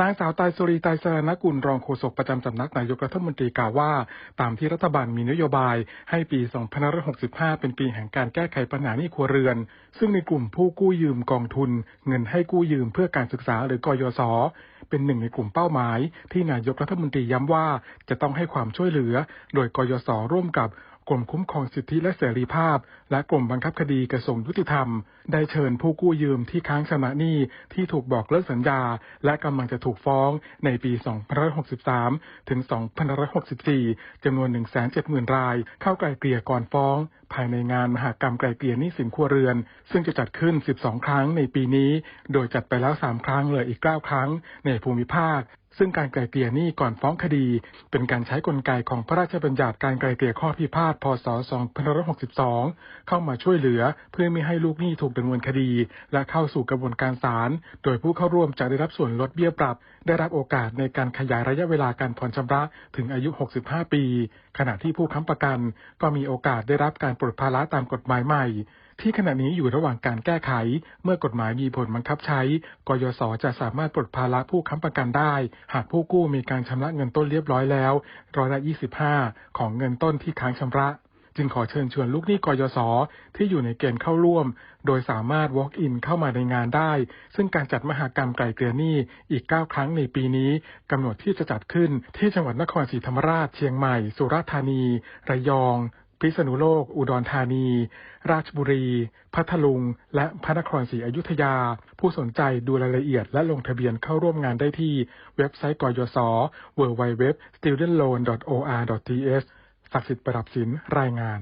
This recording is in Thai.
นางสาวไตสุรีไตสรณกุลรองโฆษกประจำสำนักนายกรัฐมนตรีกล่าวว่า ตามที่รัฐบาลมีนโยบายให้ปี 2565 เป็นปีแห่งการแก้ไขปัญหาหนี้ครัวเรือน ซึ่งในกลุ่มผู้กู้ยืมกองทุน เงินให้กู้ยืมเพื่อการศึกษาหรือกยศเป็นหนึ่งในกลุ่มเป้าหมาย ที่นายกรัฐมนตรีย้ำว่าจะต้องให้ความช่วยเหลือ โดยกยศร่วมกับ กรมคุ้มครองสิทธิและเสรีภาพ และกรมบังคับคดีกระทรวงยุติธรรม ได้เชิญผู้กู้ยืมที่ค้างชำระหนี้ที่ถูกบอกเลิกสัญญา และกำลังจะถูกฟ้องในปี 2563 ถึง 2564 จำนวน 170,000 ราย เข้าไกลเกลี่ยก่อนฟ้อง ภายในงานมหากรรมไกลเกลี่ยหนี้สินครัวเรือน ซึ่งจะจัดขึ้น 12 ครั้งในปีนี้ โดยจัดไปแล้ว 3 ครั้งเหลืออีก 9 ครั้งในภูมิภาค ซึ่งการไกล่เกลี่ยนี้ก่อนฟ้องคดี เป็นการใช้กลไกของพระราชบัญญัติการไกล่เกลี่ยข้อพิพาท พศ 2562 เข้ามาช่วยเหลือเพื่อไม่ให้ลูกหนี้ถูกดำเนินคดี และเข้าสู่กระบวนการศาล โดยผู้เข้าร่วมจะได้รับส่วนลดเบี้ยปรับ ได้รับโอกาสในการขยายระยะเวลาการผ่อนชำระถึงอายุ 65 ปี ขณะที่ผู้ค้ำประกัน ก็มีโอกาสได้รับการปลดภาระตามกฎหมายใหม่ ที่ขณะนี้อยู่ระหว่างการแก้ไข เมื่อกฎหมายมีผลบังคับใช้ กยศจะสามารถปลดภาระผู้ค้ำประกันได้ หากผู้กู้มีการชำระเงินต้นเรียบร้อยแล้วร้อยละ 25 ของเงินต้นที่ค้างชำระจึงขอเชิญชวนลูกหนี้กยศที่อยู่ในเกณฑ์เข้าร่วม โดยสามารถ walk in เข้ามาในงานได้ ซึ่งการจัดมหากรรมไกลเกลี่ยหนี้อีก 9 ครั้งในปีนี้กำหนดที่จะจัดขึ้นที่จังหวัดนครศรีธรรมราช เชียงใหม่ สุราษฎร์ธานี ระยอง พิษณุโลก อุดรธานี ราชบุรี พัทลุง และพระนครศรีอยุธยา ผู้สนใจดูรายละเอียดและลงทะเบียนเข้าร่วมงานได้ที่เว็บไซต์กยศ www.studentloan.or.th ศักดิ์สิทธิ์ประดับสินรายงาน